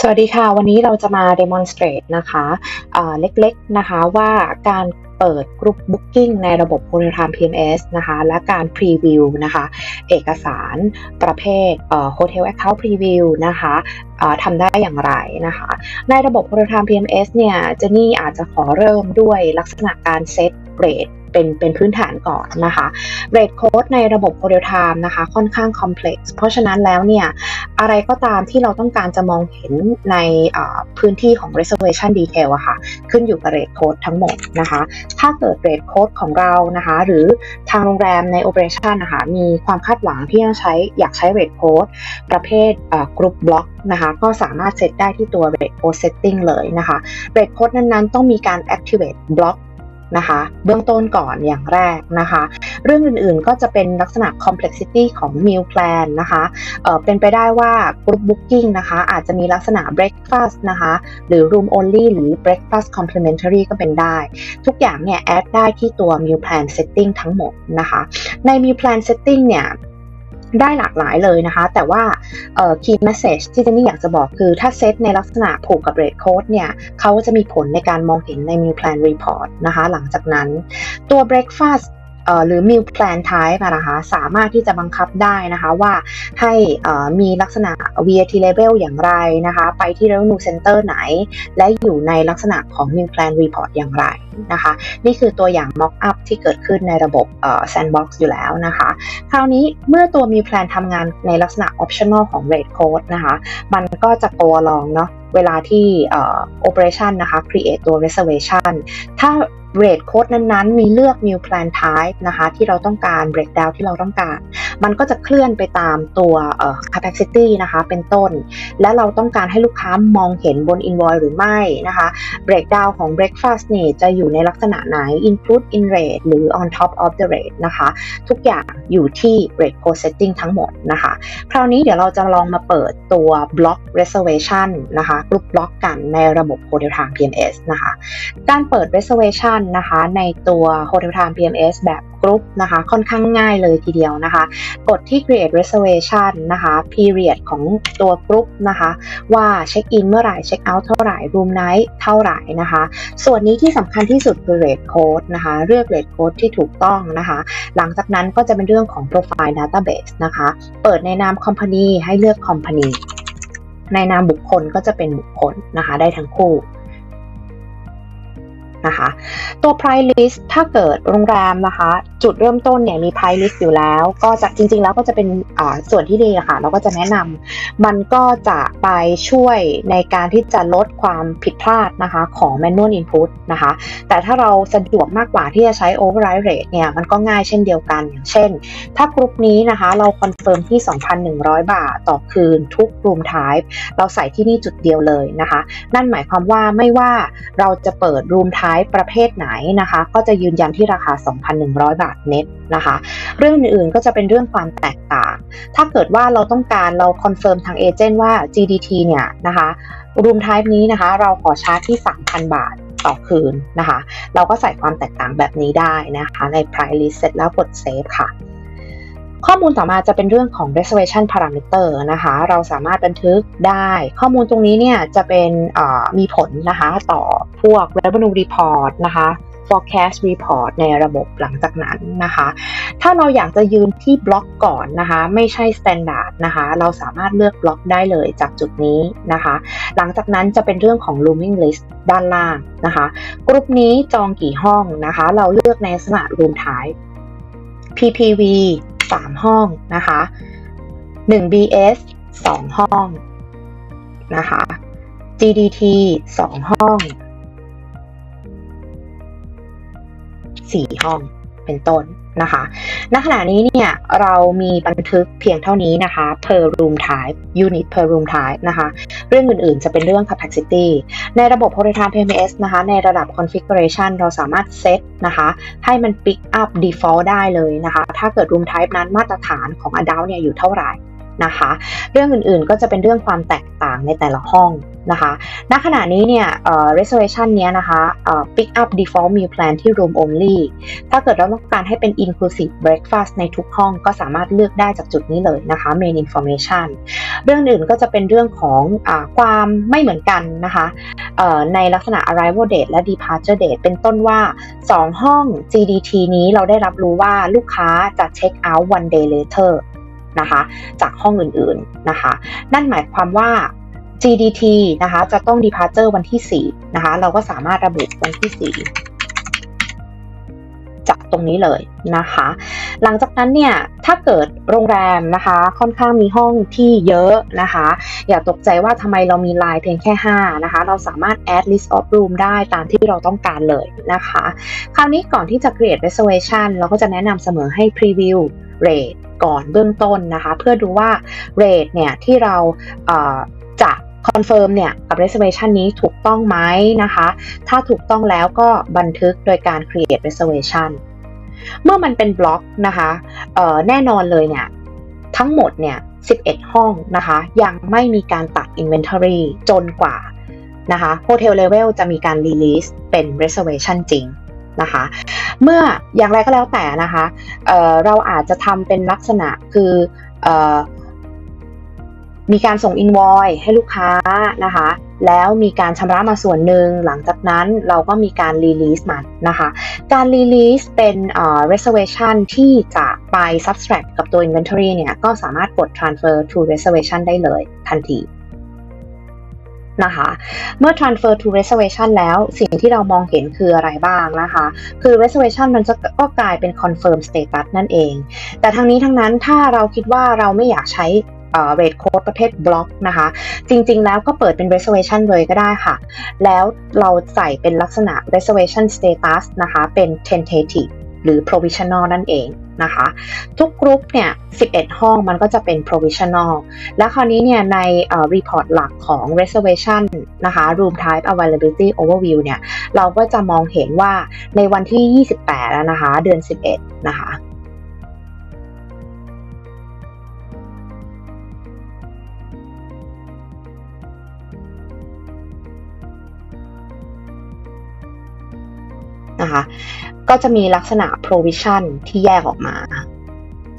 สวัสดีค่ะ วันนี้เราจะมา demonstrate นะคะเล็กๆนะคะว่าการเปิด Group Booking ในระบบ Hotel Time PMS นะคะและการ Preview นะคะเอกสารประเภทเอ่อ Hotel Account Preview นะคะอ่าทำได้อย่างไรนะคะในระบบ Hotel Time PMS เนี่ยเจนี่อาจจะขอเริ่มด้วยลักษณะการเซต เบรทเป็นเป็นพื้นฐานก่อนนะคะเรทโค้ดในระบบ Hotel Time นะคะค่อนข้าง complex เพราะฉะนั้นแล้วเนี่ยอะไรก็ตามที่เราต้องการจะมองเห็นในพื้นที่ของ reservation detail อะค่ะขึ้นอยู่กับเรทโค้ดทั้งหมดนะคะถ้าเกิดเรทโค้ดของเรานะคะหรือทางโรงแรมใน operation นะคะมีความคาดหวังที่จะใช้อยากใช้เรทโค้ดประเภทกรุ๊ปบล็อกนะคะก็สามารถเซตได้ที่ตัว rate code setting เลยนะคะ rate code นั้นๆ ต้องมีการ activate บล็อก นะคะ เบื้องต้นก่อนอย่างแรกนะคะ เรื่องอื่นๆก็จะเป็นลักษณะ complexity ของ meal plan นะคะเเป็นไปได้ว่า group booking นะคะ อาจจะมีลักษณะ breakfast นะคะ หรือ room only หรือ breakfast complimentary ก็เป็นได้ ทุกอย่างเนี่ย แอดได้ที่ตัว meal plan setting ทั้งหมดนะคะ ใน meal plan setting เนี่ย ได้หลากหลายเลยนะคะ แต่ว่า key message ที่เจนนี่อยากจะบอกคือถ้าเซตในลักษณะผูกกับ rate code เนี่ยเขาจะมีผลในการมองเห็นใน meal plan report นะคะ หลังจากนั้นตัว breakfast หรือ meal plan type นะคะสามารถที่จะบังคับได้นะคะว่าให้มีลักษณะ VAT label อย่างไรนะคะไปที่ revenue center ไหน และอยู่ในลักษณะของ meal plan report อย่างไรนะคะนี่คือตัวอย่าง mock up ที่เกิดขึ้นในระบบ sandbox อยู่แล้วนะคะคราวนี้เมื่อตัว meal plan ทำงานในลักษณะ optional ของ rate code นะคะมันก็จะ go along เนาะเวลาที่ operation นะคะ create ตัว reservation ถ้า เรทโค้ดนั้นๆ มีเลือก new Plan Type นะคะ ที่เราต้องการ breakdown ที่เราต้องการ มันก็จะเคลื่อนไปตามตัว capacity นะคะเป็นต้น และเราต้องการให้ลูกค้ามองเห็นบน invoice หรือไม่นะคะ breakdown ของ breakfast เนี่ยจะอยู่ในลักษณะไหน include in rate หรือ on top of the rate นะคะ ทุกอย่างอยู่ที่ rate code setting ทั้งหมดนะคะ คราวนี้เดี๋ยวเราจะลองมาเปิดตัว block reservation นะคะ group block กันในระบบ Hotel Time PMS นะคะ การเปิด reservation นะคะในตัว Hotel Time PMS แบบกรุ๊ปนะคะ ค่อนข้างง่ายเลยทีเดียวนะคะ กดที่ create reservation นะคะ period ของตัวกรุ๊ปนะคะ ว่าเช็คอินเมื่อไหร่เช็คเอาท์เท่าไหร่ room night เท่าไหร่นะคะ ส่วนนี้ที่สำคัญที่สุดคือ rate code นะคะ เลือก rate code ที่ถูกต้องนะคะ หลังจากนั้นก็จะเป็นเรื่องของ profile database นะคะ เปิดในนาม company ให้เลือก company ในนามบุคคลก็จะเป็นบุคคลนะคะ ได้ทั้งคู่ นะคะ ตัว price list ถ้าเกิดโรงแรมนะคะ จุดเริ่มต้นเนี่ยมี price list อยู่แล้ว ก็จะจริง ๆ แล้วก็จะเป็นส่วนที่ดีค่ะเราก็จะแนะนำมันก็จะไปช่วยในการที่จะลดความผิดพลาดนะคะของ manual input นะคะ แต่ถ้าเราสะดวกมากกว่าที่จะใช้ override rate เนี่ยมันก็ง่ายเช่นเดียวกันอย่างเช่น ถ้ากรุ๊ปนี้นะคะเราคอนเฟิร์มที่ 2,100 บาทต่อคืนทุก room type เราใส่ที่นี่จุดเดียวเลยนะคะ นั่นหมายความว่าไม่ว่าเราจะเปิด room type ประเภทไหนนะคะ ก็จะยืนยันที่ราคา 2,100 บาทเน็ตนะคะ เรื่องอื่นๆก็จะเป็นเรื่องความแตกต่าง ถ้าเกิดว่าเราต้องการเราคอนเฟิร์มทางเอเจนต์ว่า GDT เนี่ยนะคะรูมไทป์นี้นะคะ เราขอชาร์จที่ 3,000 บาทต่อคืนนะคะ เราก็ใส่ความแตกต่างแบบนี้ได้นะคะ ใน price list เสร็จแล้วกด save ค่ะ ข้อมูลต่อมาจะเป็นเรื่องของ reservation parameter นะคะ เราสามารถบันทึกได้ ข้อมูลตรงนี้เนี่ยจะเป็นมีผลนะคะต่อพวก revenue report นะคะ forecast report ในระบบหลังจากนั้นนะคะ ถ้าเราอยากจะยืนที่บล็อกก่อนนะคะ ไม่ใช่ standard นะคะ เราสามารถเลือกบล็อกได้เลยจากจุดนี้นะคะ หลังจากนั้นจะเป็นเรื่องของ rooming list ด้านล่างนะคะกรุ๊ปนี้จองกี่ห้องนะคะ เราเลือกในลักษณะ room type PPV 3 ห้องนะคะ1 BS 2 ห้องนะคะ GDT 2 ห้อง 4 ห้องเป็นต้น นะคะณขณะนี้เนี่ยเรามีบันทึกเพียงเท่านี้นะคะ per room type unit per room type นะคะ เรื่องอื่นๆจะเป็นเรื่อง capacity ในระบบ Hotel PMS นะคะ ในระดับ configuration เราสามารถเซตนะคะ ให้มัน pick up default ได้เลยนะคะ ถ้าเกิด room type นั้นมาตรฐานของ adult เนี่ยอยู่เท่าไหร่นะคะ เรื่องอื่นๆก็จะเป็นเรื่องความแตกต่างในแต่ละห้อง นะคะณขณะนี้เนี่ย reservation เนี้ยนะคะ pick up default meal plan ที่ room only ถ้าเกิดเราต้องการให้เป็น inclusive breakfast ในทุกห้องก็สามารถเลือกได้จากจุดนี้เลยนะคะ main information เรื่องอื่นก็จะเป็นเรื่องของอความไม่เหมือนกันนะคะในลักษณะ arrival date และ departure date เป็นต้นว่า 2 ห้อง GDT นี้เราได้รับรู้ว่าลูกค้าจะ check out one day later นะคะจากห้องอื่นๆนะคะ นั่นหมายความว่า GDT นะคะจะต้อง departure วันที่ 4 นะคะ เราก็สามารถระบุวันที่ 4 จากตรงนี้เลยนะคะ หลังจากนั้นเนี่ย ถ้าเกิดโรงแรมนะคะ ค่อนข้างมีห้องที่เยอะนะคะ อย่าตกใจว่าทำไมเรามีไลน์เพียงแค่ 5 นะคะ เราสามารถ add list of room ได้ตามที่เราต้องการเลยนะคะ คราวนี้ก่อนที่จะ create reservation เราก็จะแนะนำเสมอให้ preview rate ก่อนเบื้องต้นนะคะ เพื่อดูว่า rate เนี่ยที่เราจะ คอนเฟิร์มเนี่ยกับ reservation นี้ถูกต้องไหมนะคะ ถ้าถูกต้องแล้วก็บันทึกโดยการ create reservation เมื่อมันเป็นบล็อกนะคะแน่นอนเลยเนี่ยทั้งหมดเนี่ย11 ห้องนะคะ ยังไม่มีการตัด inventory จนกว่านะคะ hotel level จะมีการ release เป็น reservation จริงนะคะ เมื่ออย่างไรก็แล้วแต่นะคะเเราอาจจะทำเป็นลักษณะคืออ มีการส่ง invoice ให้ลูกค้านะคะ แล้วมีการชำระมาส่วนหนึ่ง หลังจากนั้นเราก็มีการ release มันนะคะ การ release เป็นเอ่อ reservation ที่จะไป subtract กับตัว inventory เนี่ย ก็สามารถกด transfer to reservation ได้เลยทันทีนะคะ เมื่อ transfer to reservation แล้วสิ่งที่เรามองเห็นคืออะไรบ้างนะคะ คือ reservation มันจะก็กลายเป็น confirm status นั่นเอง แต่ทั้งนี้ทั้งนั้นถ้าเราคิดว่าเราไม่อยากใช้ เรทโค้ดประเภทบล็อกนะคะ จริงๆ แล้วก็เปิดเป็น reservation เลยก็ได้ค่ะ แล้วเราใส่เป็นลักษณะ reservation status นะคะ เป็น tentative หรือ provisional นั่นเองนะคะ ทุกกรุ๊ปเนี่ย 11 ห้องมันก็จะเป็น provisional และคราวนี้เนี่ย ใน report หลักของ reservation นะคะ room type availability overview เนี่ย เราก็จะมองเห็นว่าในวันที่ 28 แล้วนะคะ เดือน 11 นะคะ นะคะ ก็จะมีลักษณะ provision ที่แยกออกมา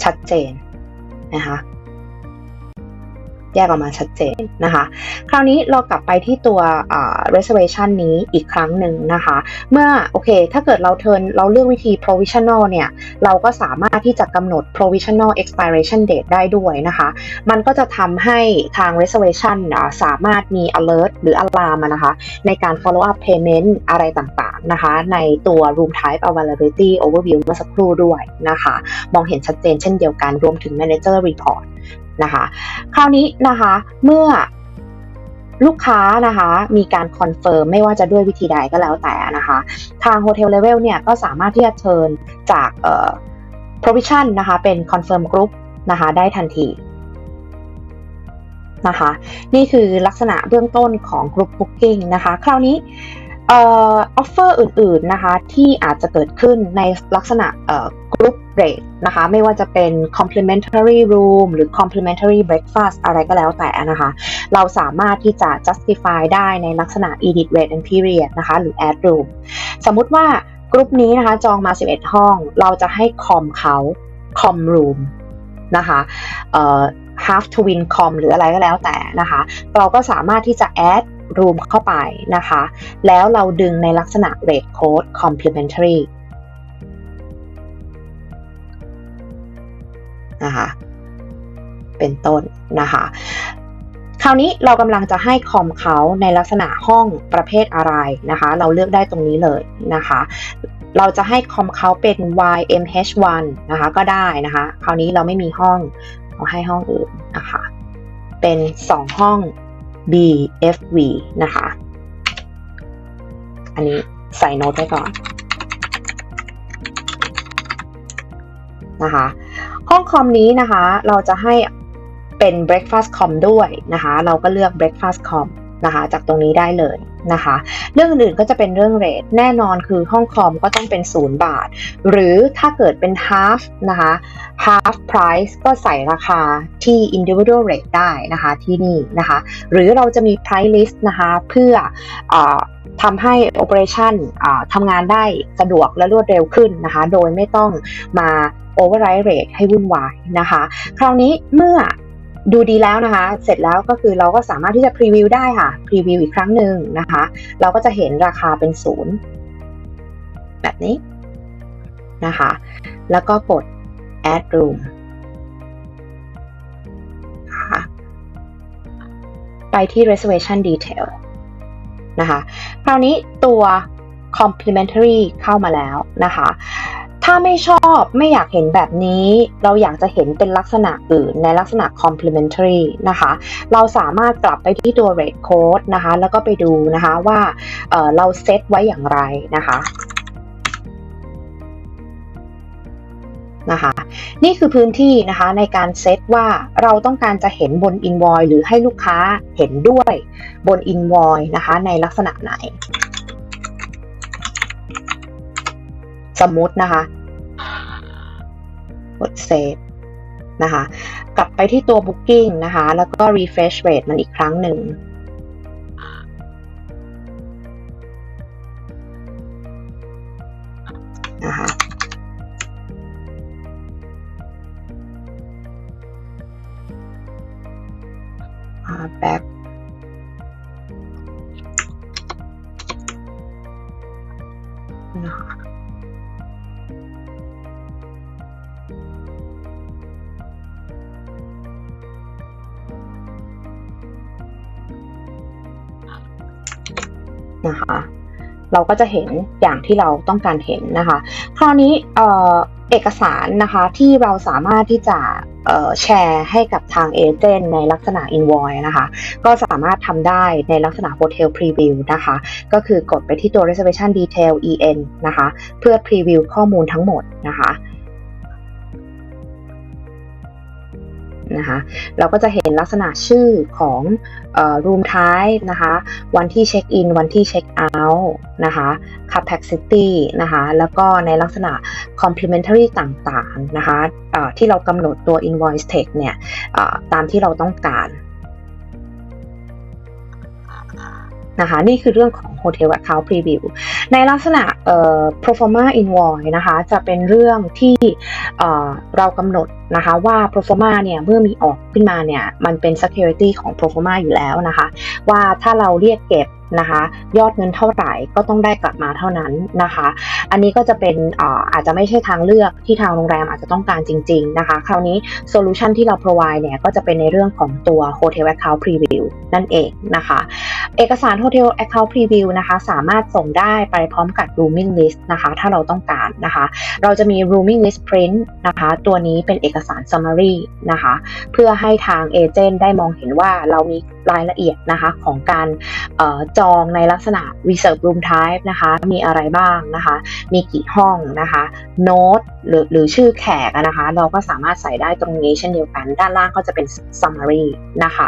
ชัดเจนนะคะ แยกออกมาชัดเจนนะคะ คราวนี้เรากลับไปที่ตัว reservation นี้อีกครั้งหนึ่งนะคะ เมื่อโอเค ถ้าเกิดเราเทินเราเลือกวิธี provisional เนี่ย เราก็สามารถที่จะกำหนด provisional expiration date ได้ด้วยนะคะ มันก็จะทำให้ทาง reservation สามารถมี alert หรือ alarm นะคะ ในการ follow up payment อะไรต่างๆนะคะ ในตัว room type availability overview เมื่อสักครู่ด้วยนะคะ มองเห็นชัดเจนเช่นเดียวกันรวมถึง manager report นะคะ คราวนี้นะคะเมื่อลูกค้านะคะมีการคอนเฟิร์มไม่ว่าจะด้วยวิธีใดก็แล้วแต่นะคะ ทาง Hotel Level เนี่ยก็สามารถที่จะเชิญจากเอ่อ provision นะคะเป็น confirm group นะคะได้ทันทีนะคะ นี่คือลักษณะเบื้องต้นของ group booking นะคะ คราวนี้ เอ่อ offer อื่นๆนะคะที่อาจจะเกิดขึ้นในลักษณะเอ่อ group rate นะคะไม่ว่าจะเป็น complimentary room หรือ complimentary breakfast อะไรก็แล้วแต่นะคะ เราสามารถที่จะ justify ได้ในลักษณะ edit rate and period นะคะหรือ add room สมมุติว่ากรุ๊ปนี้นะคะจองมา 11 ห้อง เราจะให้คอมเขา com room นะคะเอ่อ half twin com หรืออะไรก็แล้วแต่นะคะ เราก็สามารถที่จะ add room เข้าไปนะคะ แล้วเราดึงในลักษณะ rate code complimentary นะคะเป็นต้นนะคะคราวนี้เรากำลังจะให้คอมเขาในลักษณะห้องประเภทอะไรนะคะ เราเลือกได้ตรงนี้เลยนะคะ เราจะให้คอมเขาเป็น YMH1 นะคะก็ได้นะคะ คราวนี้เราไม่มีห้องเราให้ห้องอื่นนะคะ เป็น 2 ห้อง BFV นะคะ อันนี้ใส่โน้ตไว้ก่อนนะคะห้องคอมนี้นะคะเราจะให้เป็น breakfast com ด้วยนะคะ เราก็เลือก breakfast com นะคะจากตรงนี้ได้เลยนะคะ เรื่องอื่นๆก็จะเป็นเรื่องเรทแน่นอนคือห้องคอมก็ต้องเป็น 0 บาท หรือถ้าเกิดเป็น half นะคะ half price ก็ใส่ราคาที่ individual rate ได้นะคะที่นี่นะคะ หรือเราจะมี price list นะคะเพื่ออทำให้ operation ทำงานได้สะดวกและรวดเร็วขึ้นนะคะ โดยไม่ต้องมา override rate ให้วุ่นวายนะคะ คราวนี้เมื่อ ดูดีแล้วนะคะ เสร็จแล้วก็คือเราก็สามารถที่จะพรีวิวได้ค่ะ พรีวิวอีกครั้งหนึ่งนะคะ เราก็จะเห็นราคาเป็นศูนย์แบบนี้นะคะ แล้วก็กด add room นะคะไปที่ reservation detail นะคะ คราวนี้ตัว complementary เข้ามาแล้วนะคะ ถ้าไม่ชอบไม่อยากเห็นแบบนี้ เราอยากจะเห็นเป็นลักษณะอื่นในลักษณะ complementary นะคะ เราสามารถกลับไปที่ตัว rate code นะคะ แล้วก็ไปดูนะคะว่าเเราเซตไว้อย่างไรนะคะนะคะนี่คือพื้นที่นะคะในการเซตว่าเราต้องการจะเห็นบน invoice หรือให้ลูกค้าเห็นด้วยบน invoice นะคะในลักษณะไหน สมมตินะคะ กดเซฟนะคะ กลับไปที่ตัว Booking นะคะ แล้วก็ refresh rate มันอีกครั้งหนึ่ง นะคะ เราก็จะเห็นอย่างที่เราต้องการเห็นนะคะ คราวนี้เเอกสารนะคะที่เราสามารถที่จะแชร์ให้กับทางเอเจนต์ในลักษณะ invoice นะคะ ก็สามารถทำได้ในลักษณะ hotel preview นะคะ ก็คือกดไปที่ตัว reservation detail en นะคะ เพื่อ preview ข้อมูลทั้งหมดนะคะ นะคะ เราก็จะเห็นลักษณะชื่อของรูมท้ายนะคะ วันที่เช็คอิน วันที่เช็คเอาท์นะคะ capacity นะคะ แล้วก็ในลักษณะ complementary ต่างๆนะคะที่เรากำหนดตัว invoice text เนี่ยตามที่เราต้องการ นะคะ นี่คือเรื่องของ Hotel Account Preview ในลักษณะเอ่อ Proforma Invoice นะคะ จะเป็นเรื่องที่เอ่อเรากำหนดนะคะว่า Proforma เนี่ยเมื่อมีออกขึ้นมาเนี่ยมันเป็น Security ของ Proforma อยู่แล้วนะคะ ว่าถ้าเราเรียกเก็บ นะคะ ยอดเงินเท่าไหร่ก็ต้องได้กลับมาเท่านั้นนะคะ อันนี้ก็จะเป็นอาจจะไม่ใช่ทางเลือกที่ทางโรงแรมอาจจะต้องการจริง ๆนะคะ คราวนี้โซลูชันที่เรา provide เนี่ยก็จะเป็นในเรื่องของตัว Hotel Account Preview นั่นเองนะคะ เอกสาร Hotel Account Preview นะคะ สามารถส่งได้ไปพร้อมกับ Rooming List นะคะ ถ้าเราต้องการนะคะ เราจะมี Rooming List Print นะคะ ตัวนี้เป็นเอกสาร Summary นะคะ เพื่อให้ทางเอเจนต์ได้มองเห็นว่าเรามี รายละเอียดนะคะของการจองในลักษณะ reserve room type นะคะมีอะไรบ้างนะคะ มีกี่ห้องนะคะโน้ตหรือหรือชื่อแขกนะคะ เราก็สามารถใส่ได้ตรงนี้เช่นเดียวกัน ด้านล่างก็จะเป็น summary นะคะ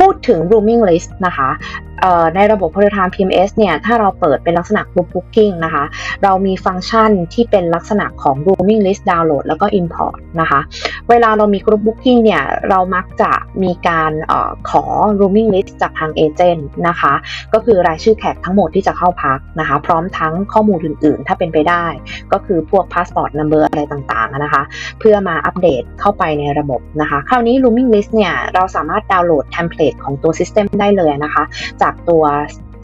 พูดถึง rooming list นะคะในระบบ p o r t a l PMS เนี่ย ถ้าเราเปิดเป็นลักษณะ group booking นะคะ เรามีฟังก์ชันที่เป็นลักษณะของ rooming list download แล้วก็ import นะคะ เวลาเรามี group booking เนี่ย เรามักจะมีการออขอ rooming list จากทางเอเจนต์นะคะ ก็คือรายชื่อแขกทั้งหมดที่จะเข้าพักนะคะ พร้อมทั้งข้อมูลอื่น ๆ ถ้าเป็นไปได้ ก็คือพวก passport number อะไรต่าง ๆ นะคะ เพื่อมาอัปเดตเข้าไปในระบบนะคะ คราวนี้ rooming list เนี่ย เราสามารถดาวน์โหลดเทมเพลตของตัว system ได้เลยนะคะ จากตัว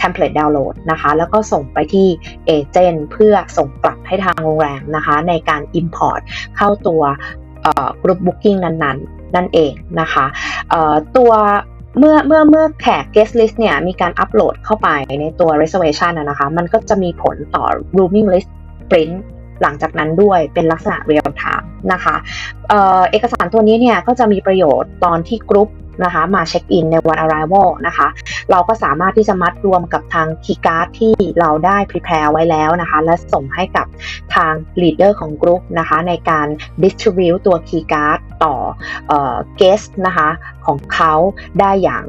template download นะคะ แล้วก็ส่งไปที่เอเจนต์เพื่อส่งกลับให้ทางโรงแรมนะคะ ในการ import เข้าตัว group booking นั้นๆ นั่นเองนะคะตัวเมื่อเมื่อเมื่อแขก guest list เนี่ยมีการอัปโหลดเข้าไปในตัว reservation นะคะ มันก็จะมีผลต่อ rooming list print หลังจากนั้นด้วยเป็นลักษณะ real time นะคะเอกสารตัวนี้เนี่ยก็จะมีประโยชน์ตอนที่กรุ๊ปนะคะมาเช็คอินในวัน arrival นะคะ เราก็สามารถที่จะมัดรวมกับทางคีย์การ์ดที่เราได้ prepare ไว้แล้วนะคะ และส่งให้กับทาง leader ของกรุ๊ปนะคะ ในการ distribute ตัวคีย์การ์ดต่อ guest นะคะ ของเขาได้อย่าง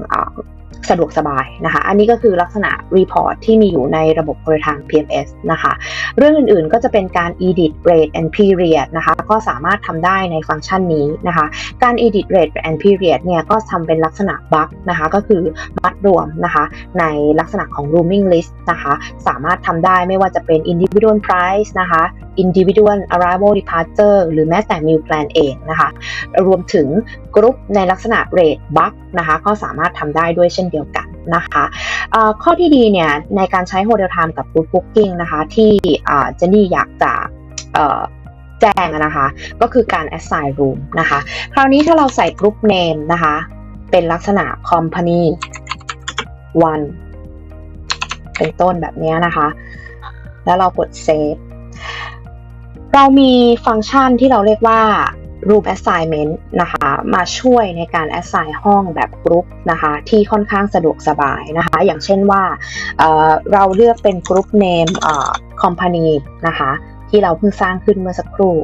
สะดวกสบายนะคะ อันนี้ก็คือลักษณะ report ที่มีอยู่ในระบบโปรทาง PMS นะคะ เรื่องอื่นๆก็จะเป็นการ edit rate and period นะคะ ก็สามารถทำได้ในฟังก์ชันนี้นะคะ การ edit rate and period เนี่ยก็ทำเป็นลักษณะ bug นะคะ ก็คือมัดรวมนะคะ ในลักษณะของ rooming list นะคะ สามารถทำได้ไม่ว่าจะเป็น individual price นะคะ individual arrival departure หรือแม้แต่ meal plan เองนะคะ รวมถึงกรุ๊ปในลักษณะ rate bug นะคะ ก็สามารถทำได้ด้วยเช่นเดียวกันนะคะข้อที่ดีเนี่ยในการใช้ Hotel Time กับ Group Booking นะคะที่เจนนี่อยากจะแจ้งนะคะ ก็คือการ assign room นะคะ คราวนี้ถ้าเราใส่ group name นะคะ เป็นลักษณะ company one เป็นต้นแบบนี้นะคะ แล้วเรากด save เรามีฟังก์ชันที่เราเรียกว่า room assignment นะคะ มาช่วยในการ assign ห้องแบบกรุ๊ปนะคะ ที่ค่อนข้างสะดวกสบายนะคะ อย่างเช่นว่าเเราเลือกเป็น group name company นะคะ ที่เราเพิ่งสร้างขึ้นเมื่อสักครู่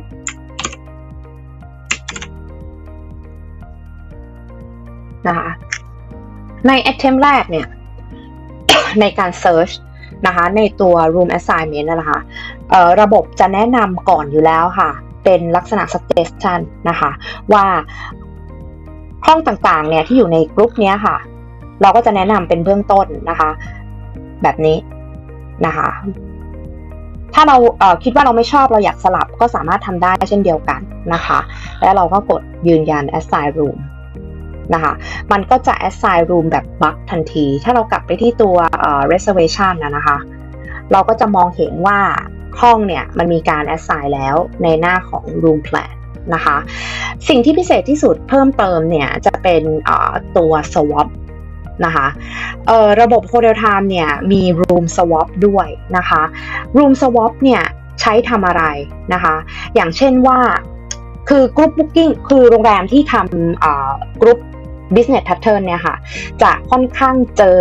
นะคะใน attempt แรกเนี่ย ในการ search นะคะในตัว room assignment นะคะระบบจะแนะนำก่อนอยู่แล้วค่ะ เป็นลักษณะ suggestion นะคะ ว่าห้องต่างๆ เนี่ยที่อยู่ในกลุ่มนี้ค่ะ เราก็จะแนะนำเป็นเบื้องต้นนะคะ แบบนี้นะคะ ถ้าเราเคิดว่าเราไม่ชอบเราอยากสลับก็สามารถทำได้เช่นเดียวกันนะคะ แล้วเราก็กดยืนยัน assign room นะคะ มันก็จะ assign room แบบ bug ทันที ถ้าเรากลับไปที่ตัว reservation นะนะคะ เราก็จะมองเห็นว่า ห้องเนี่ยมันมีการ assign แล้วในหน้าของ room plan นะคะ สิ่งที่พิเศษที่สุดเพิ่มเติมเนี่ยจะเป็นตัว swap นะคะระบบ Hotel Time เนี่ยมี room swap ด้วยนะคะ room swap เนี่ยใช้ทำอะไรนะคะ อย่างเช่นว่าคือกรุ๊ปบุ๊กิ้งคือโรงแรมที่ทำกรุ๊ป business pattern เนี่ยค่ะ จะค่อนข้างเจอ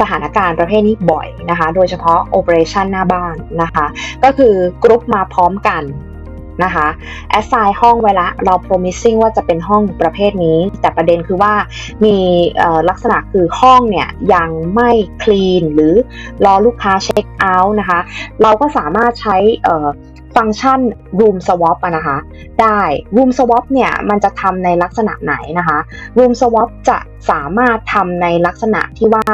สถานการณ์ประเภทนี้บ่อยนะคะ โดยเฉพาะ operation หน้าบ้านนะคะ ก็คือกรุ๊ปมาพร้อมกันนะคะ assign ห้องไว้ละเรา promising ว่าจะเป็นห้องประเภทนี้ แต่ประเด็นคือว่ามีลักษณะคือห้องเนี่ยยังไม่ clean หรือรอลูกค้าเช็คเอาท์นะคะ เราก็สามารถใช้ ฟังก์ชัน room swap นะคะ ได้ room swap เนี่ย มันจะทำในลักษณะไหนนะคะ room swap จะสามารถทำในลักษณะที่ว่า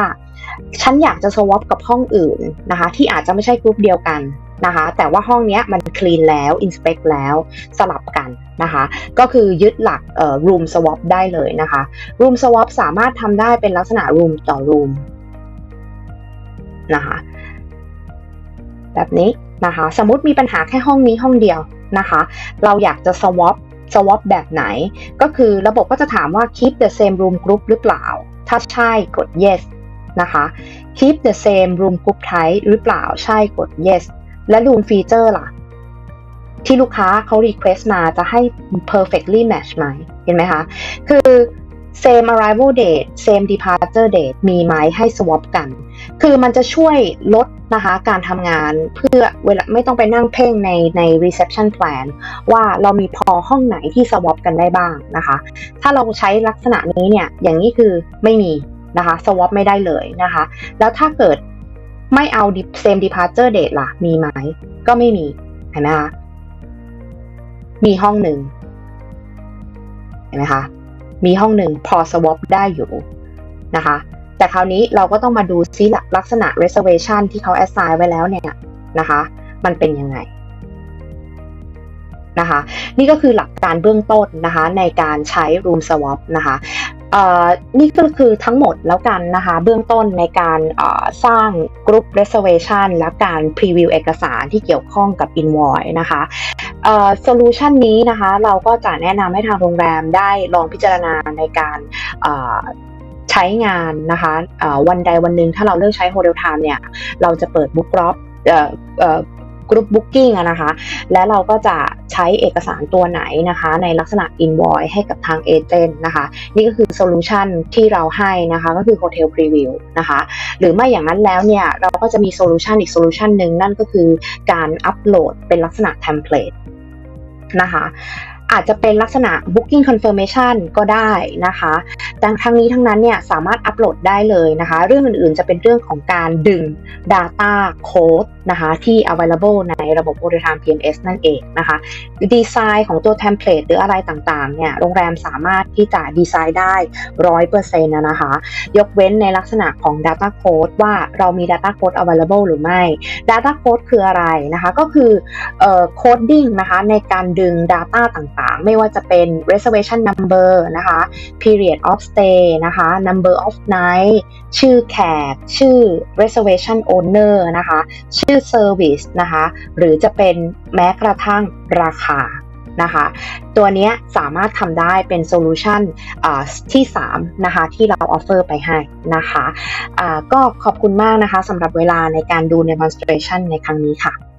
ฉันอยากจะ swap กับห้องอื่นนะคะ ที่อาจจะไม่ใช่กลุ่มเดียวกันนะคะ แต่ว่าห้องนี้มันคลีนแล้ว inspect แล้วสลับกันนะคะ ก็คือยึดหลักเอ่อ room swap ได้เลยนะคะ room swap สามารถทำได้เป็นลักษณะ room ต่อ room นะคะ แบบนี้ นะคะ สมมติมีปัญหาแค่ห้องนี้ห้องเดียวนะคะ เราอยากจะ swap swap แบบไหน ก็คือระบบก็จะถามว่า keep the same room group หรือเปล่า ถ้าใช่กด yes นะคะ keep the same room group type หรือเปล่าใช่กด yes และ room feature ล่ะ ที่ลูกค้าเขา request มาจะให้ perfectly match ไหมเห็นไหมคะ คือ same arrival date same departure date มีไหมให้ swap กัน คือมันจะช่วยลด นะคะการทำงานเพื่อเวลาไม่ต้องไปนั่งเพ่งในใน reception plan ว่าเรามีพอห้องไหนที่ swap กันได้บ้างนะคะ ถ้าเราใช้ลักษณะนี้เนี่ยอย่างนี้คือไม่มีนะคะ swap ไม่ได้เลยนะคะ แล้วถ้าเกิดไม่เอา same departure date ล่ะ มีไหมก็ไม่มีเห็นไหมคะมีห้องหนึ่งเห็นไหมคะมีห้องหนึ่งพอ swap ได้อยู่นะคะ แต่คราวนี้เราก็ต้องมาดูซิลักษณะ reservation ที่เขา assign ไว้แล้วเนี่ยนะคะ มันเป็นยังไงนะคะ นี่ก็คือหลักการเบื้องต้นนะคะในการใช้ room swap นะคะนี่ก็คือทั้งหมดแล้วกันนะคะ เบื้องต้นในการสร้างกรุ๊ป reservation และการ preview เอกสารที่เกี่ยวข้องกับ invoice นะคะโซลูชันนี้นะคะ เราก็จะแนะนำให้ทางโรงแรมได้ลองพิจารณาในการ ใช้งานนะคะวันใดวันหนึ่งถ้าเราเลือกใช้ Hotel Time เนี่ยเราจะเปิด Book Drop กรุ๊ปบุ๊กิ้งนะคะ และเราก็จะใช้เอกสารตัวไหนนะคะ ในลักษณะ invoice ให้กับทางเอเจนต์นะคะ นี่ก็คือโซลูชันที่เราให้นะคะ ก็คือ Hotel Preview นะคะ หรือไม่อย่างนั้นแล้วเนี่ย เราก็จะมีโซลูชันอีกโซลูชันหนึ่งนั่นก็คือการอัปโหลดเป็นลักษณะเทมเพลตนะคะ อาจจะเป็นลักษณะ booking confirmation ก็ได้นะคะแต่ทั้งนี้ทั้งนั้นเนี่ยสามารถอัปโหลดได้เลยนะคะ เรื่องอื่นๆจะเป็นเรื่องของการดึง Data Code นะคะที่ available ในระบบ o r i t i m PMS นั่นเองนะคะดีไซน์ของตัวเทมเพลตหรืออะไรต่างๆเนี่ยโรงแรมสามารถที่จะดีไซน์ได้100%นะนะคะ ยกเว้นในลักษณะของ Data Code ว่าเรามี Data Code available หรือไม่ Data Code คืออะไรนะคะ ก็คือเอ่อ coding นะคะในการดึง Data ต่างๆ ไม่ว่าจะเป็น reservation number นะคะ period of stay นะคะ number of night ชื่อแขก ชื่อ reservation owner นะคะชื่อ service นะคะ หรือจะเป็นแม้กระทั่งราคานะคะ ตัวนี้สามารถทำได้เป็นโซลูชันที่ 3 นะคะ ที่เราออฟเฟอร์ไปให้นะคะะก็ขอบคุณมากนะคะสำหรับเวลาในการดู demonstration ในครั้งนี้ค่ะ